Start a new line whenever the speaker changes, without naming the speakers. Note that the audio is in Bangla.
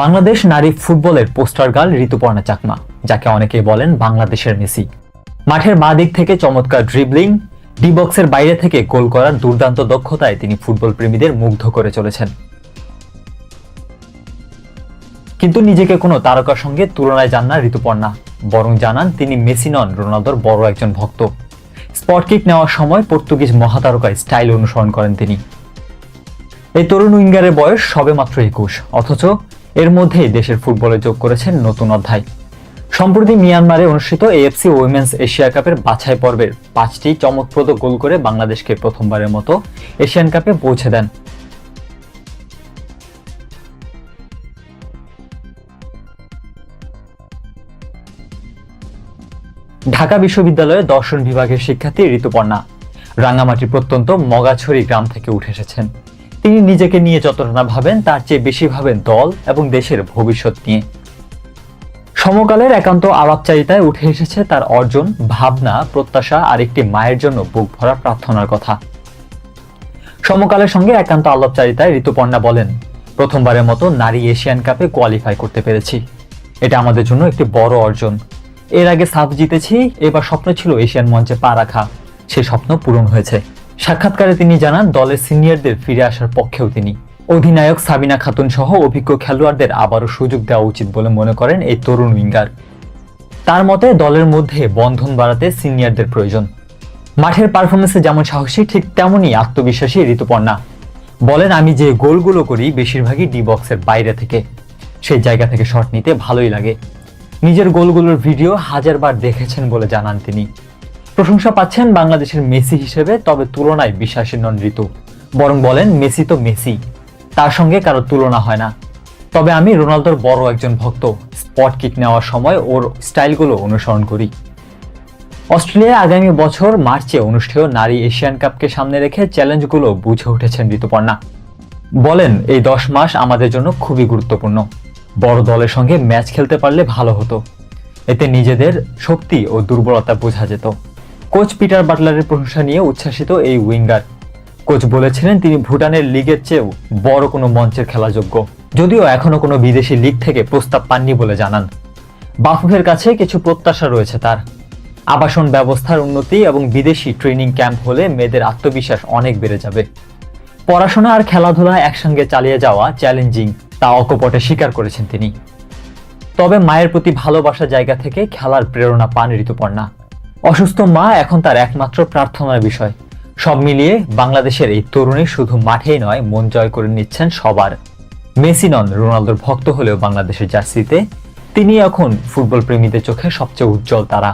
বাংলাদেশ নারী ফুটবলের পোস্টার গার্ল ঋতুপর্ণা চাকমা, যাকে অনেকে বলেন বাংলাদেশের মেসি। মাঠের বাঁ দিক থেকে চমৎকার ড্রিবলিং ডি বক্সের বাইরে থেকে গোল করার দুর্দান্ত দক্ষতায় তিনি ফুটবল প্রেমীদের মুগ্ধ করে চলেছেন। কিন্তু নিজেকে কোনো তারকার সঙ্গে তুলনায় যান না ঋতুপর্ণা, বরং জানান তিনি মেসি নন, রোনালদোর বড় একজন ভক্ত। স্পট কিক নেওয়ার সময় পর্তুগিজ মহাতারকায় স্টাইল অনুসরণ করেন তিনি। এই তরুণ উইঙ্গারের বয়স সবে মাত্র একুশ, অথচ এর মধ্যেই দেশের ফুটবলে যোগ করেছেন নতুন অধ্যায়। সম্প্রতি মিয়ানমারে অনুষ্ঠিত এএফসি উইমেন্স এশিয়া কাপের বাছাই পর্বের পাঁচটি চমকপ্রদ গোল করে বাংলাদেশকে প্রথমবারের মতো এশিয়ান কাপে পৌঁছে দেন। ঢাকা বিশ্ববিদ্যালয়ে দর্শন বিভাগের শিক্ষার্থী ঋতুপর্ণা রাঙ্গামাটি প্রত্যন্ত মগাছড়ি গ্রাম থেকে উঠে এসেছেন। তিনি নিজেকে নিয়ে যতটা না ভাবেন, তার চেয়ে বেশি ভাবেন দল এবং দেশের ভবিষ্যৎ নিয়ে। সমকালের একান্ত আলাপচারিতায় উঠে এসেছে তার অর্জন, ভাবনা, প্রত্যাশা আর একটি মায়ের জন্য বুক ভরা প্রার্থনার কথা। সমকালের সঙ্গে একান্ত আলাপচারিতায় ঋতুপর্ণা বলেন, প্রথমবারের মতো নারী এশিয়ান কাপে কোয়ালিফাই করতে পেরেছি। এটা আমাদের জন্য একটি বড় অর্জন। এর আগে সাফ জিতেছি, এবার স্বপ্ন ছিল এশিয়ান মঞ্চে পা রাখা। সে স্বপ্ন পূরণ হয়েছে। সাক্ষাৎকারে তিনি জানান, দলের সিনিয়রদের ফিরে আসার পক্ষেও তিনি। অধিনায়ক সাবিনা খাতুন সহ অভিজ্ঞ খেলোয়াড়দের আবারও সুযোগ দেওয়া উচিত বলে মনে করেন এই তরুণ উইঙ্গার। তার মতে, দলের মধ্যে বন্ধন বাড়াতে সিনিয়রদের প্রয়োজন। মাঠের পারফরমেন্সে যেমন সাহসী, ঠিক তেমনই আত্মবিশ্বাসী ঋতুপর্ণা। বলেন, আমি যে গোলগুলো করি, বেশিরভাগই ডি বক্সের বাইরে থেকে। সেই জায়গা থেকে শট নিতে ভালোই লাগে। নিজের গোলগুলোর ভিডিও হাজারবার দেখেছেন বলে জানান তিনি। প্রশংসা পাচ্ছেন বাংলাদেশের মেসি হিসেবে, তবে তুলনায় বিশ্বাসী নন ঋতু। বরং বলেন, মেসি তো মেসি। তার সঙ্গে কারও তুলনা হয় না। তবে আমি রোনালদোর বড় একজন ভক্ত। স্পট কিক নেওয়ার সময় ওর স্টাইলগুলো অনুসরণ করি। অস্ট্রেলিয়া আগামী বছর মার্চে অনুষ্ঠেয় নারী এশিয়ান কাপকে সামনে রেখে চ্যালেঞ্জগুলো বুঝে উঠেছেন ঋতুপর্ণা। বলেন, এই দশ মাস আমাদের জন্য খুবই গুরুত্বপূর্ণ। বড় দলের সঙ্গে ম্যাচ খেলতে পারলে ভালো হতো। এতে নিজেদের শক্তি ও দুর্বলতা বোঝা যেত। কোচ পিটার বাটলারের প্রশংসা নিয়ে উচ্ছ্বাসিত এই উইঙ্গার। কোচ বলেছিলেন তিনি ভুটানের লিগের চেয়েও বড় কোনো মঞ্চের খেলাযোগ্য। যদিও এখনও কোনো বিদেশি লিগ থেকে প্রস্তাব পাননি বলে জানান। বাফুফের কাছে কিছু প্রত্যাশা রয়েছে তার। আবাসন ব্যবস্থার উন্নতি এবং বিদেশি ট্রেনিং ক্যাম্প হলে মেয়েদের আত্মবিশ্বাস অনেক বেড়ে যাবে। পড়াশোনা আর খেলাধুলা একসঙ্গে চালিয়ে যাওয়া চ্যালেঞ্জিং, তা অকপটে স্বীকার করেছেন তিনি। তবে মায়ের প্রতি ভালোবাসা জায়গা থেকে খেলার প্রেরণা পান ঋতুপর্ণা। অসুস্থ মা এখন তার একমাত্র প্রার্থনার বিষয়। সব মিলিয়ে বাংলাদেশের এই তরুণী শুধু মাঠেই নয়, মন জয় করে নিচ্ছেন সবার। মেসি নন, রোনালদোর ভক্ত হলেও বাংলাদেশের জার্সিতে। তিনি এখন ফুটবল প্রেমীদের চোখে সবচেয়ে উজ্জ্বল তারা।